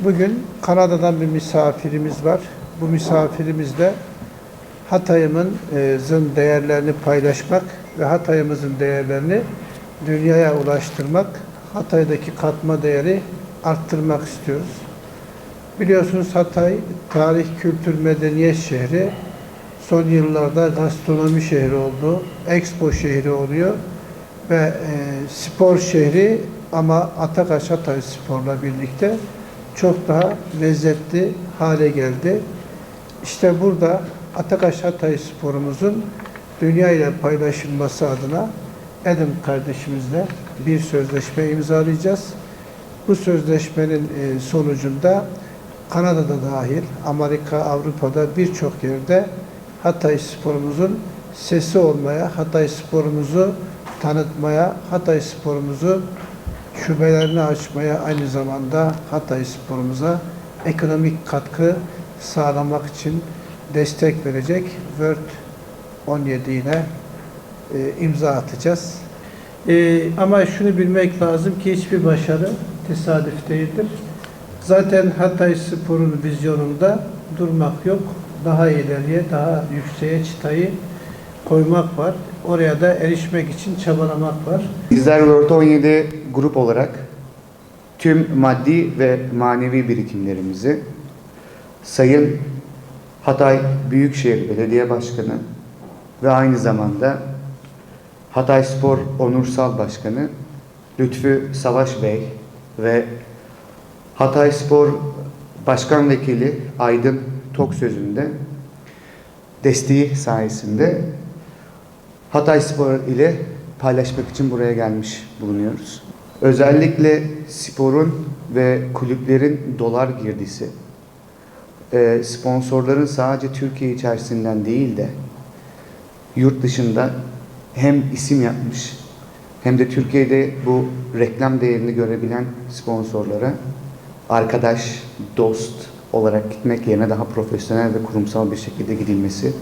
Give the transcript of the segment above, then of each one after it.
Bugün Kanada'dan bir misafirimiz var. Bu misafirimiz de Hatay'ımızın değerlerini paylaşmak ve Hatay'ımızın değerlerini dünyaya ulaştırmak, Hatay'daki katma değeri arttırmak istiyoruz. Biliyorsunuz Hatay tarih, kültür, medeniyet şehri. Son yıllarda gastronomi şehri oldu, expo şehri oluyor ve e, spor şehri ama Atakaş Hatay Spor'la birlikte çok daha lezzetli hale geldi. İşte burada Atakaş Hatay Spor'umuzun dünya ile paylaşılması adına Edim kardeşimizle bir sözleşme imzalayacağız. Bu sözleşmenin e, sonucunda Kanada'da dahil, Amerika, Avrupa'da birçok yerde Hatay sporumuzun sesi olmaya, Hatay sporumuzu tanıtmaya, Hatay sporumuzu şubelerini açmaya, aynı zamanda Hatay sporumuza ekonomik katkı sağlamak için destek verecek Word 17'ine e, imza atacağız. E, ama şunu bilmek lazım ki hiçbir başarı tesadüf değildir. Zaten Hatay Spor'un vizyonunda durmak yok. Daha ileriye, daha yükseğe çıtayı koymak var. Oraya da erişmek için çabalamak var. Bizler Word 17 grup olarak tüm maddi ve manevi birikimlerimizi Sayın Hatay Büyükşehir Belediye Başkanı ve aynı zamanda Hatay Spor Onursal Başkanı Lütfü Savaş Bey ve Hatay Spor Başkan Vekili Aydın Tok desteği sayesinde Hatay Spor ile paylaşmak için buraya gelmiş bulunuyoruz. Özellikle sporun ve kulüplerin dolar girdisi, e, sponsorların sadece Türkiye içerisinden değil de yurt dışında hem isim yapmış hem de Türkiye'de bu reklam değerini görebilen sponsorlara arkadaş, dost olarak gitmek yerine daha profesyonel ve kurumsal bir şekilde gidilmesi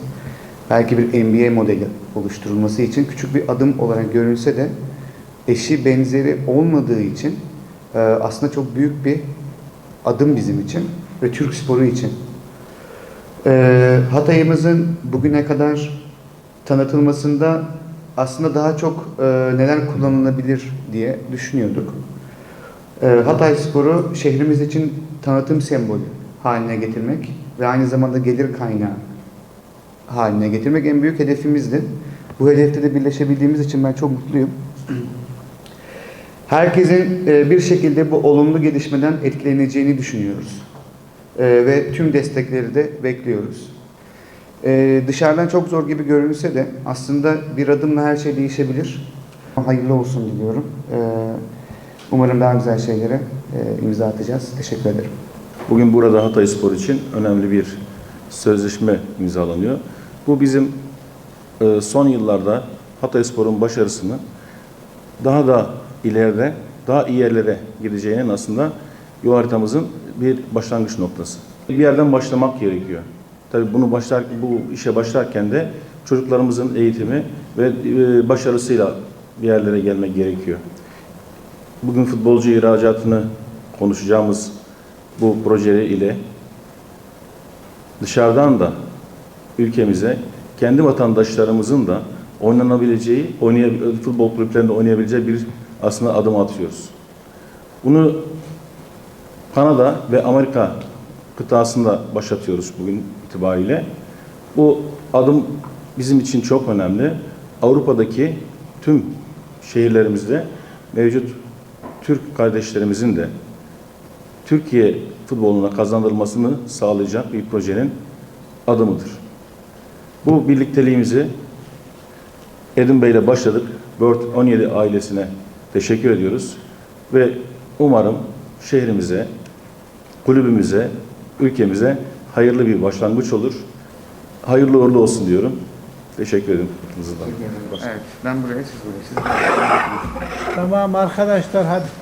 belki bir NBA modeli oluşturulması için küçük bir adım olarak görülse de eşi benzeri olmadığı için e, aslında çok büyük bir adım bizim için ve Türk sporu için. E, Hatay'ımızın bugüne kadar tanıtılmasında aslında daha çok e, neler kullanılabilir diye düşünüyorduk. E, Hatay Sporu şehrimiz için tanıtım sembolü haline getirmek ve aynı zamanda gelir kaynağı haline getirmek en büyük hedefimizdi. Bu hedefte de birleşebildiğimiz için ben çok mutluyum. Herkesin e, bir şekilde bu olumlu gelişmeden etkileneceğini düşünüyoruz. E, Ve tüm destekleri de bekliyoruz. E, Dışarıdan çok zor gibi görünse de aslında bir adımla her şey değişebilir. Hayırlı olsun diliyorum. Umarım daha güzel şeylere imza atacağız. Teşekkür ederim. Bugün burada Hatay Spor için önemli bir sözleşme imzalanıyor. Bu bizim e, son yıllarda Hatay Spor'un başarısını daha da ileride, daha iyi yerlere gideceğinin aslında yol haritamızın bir başlangıç noktası. Bir yerden başlamak gerekiyor. Tabii bunu başlar, bu işe başlarken de çocuklarımızın eğitimi ve e, başarısıyla bir yerlere gelmek gerekiyor. Bugün futbolcu ihracatını konuşacağımız bu proje ile dışarıdan da ülkemize kendi vatandaşlarımızın da oynanabileceği, futbol kulüplerinde oynayabileceği bir aslında adım atıyoruz. Bunu Kanada ve Amerika kıtasında başlatıyoruz bugün itibariyle. Bu adım bizim için çok önemli. Avrupa'daki tüm şehirlerimizde mevcut Türk kardeşlerimizin de Türkiye futboluna kazandırılmasını sağlayacak bir projenin adımıdır. Bu birlikteliğimizi Edin Bey ile başladık. Bird 17 ailesine teşekkür ediyoruz ve umarım şehrimize, kulübümüze, ülkemize hayırlı bir başlangıç olur. Hayırlı uğurlu olsun diyorum. Teşekkür ederim. Evet, ben buraya siz buraya. Siz buraya. Tamam arkadaşlar hadi.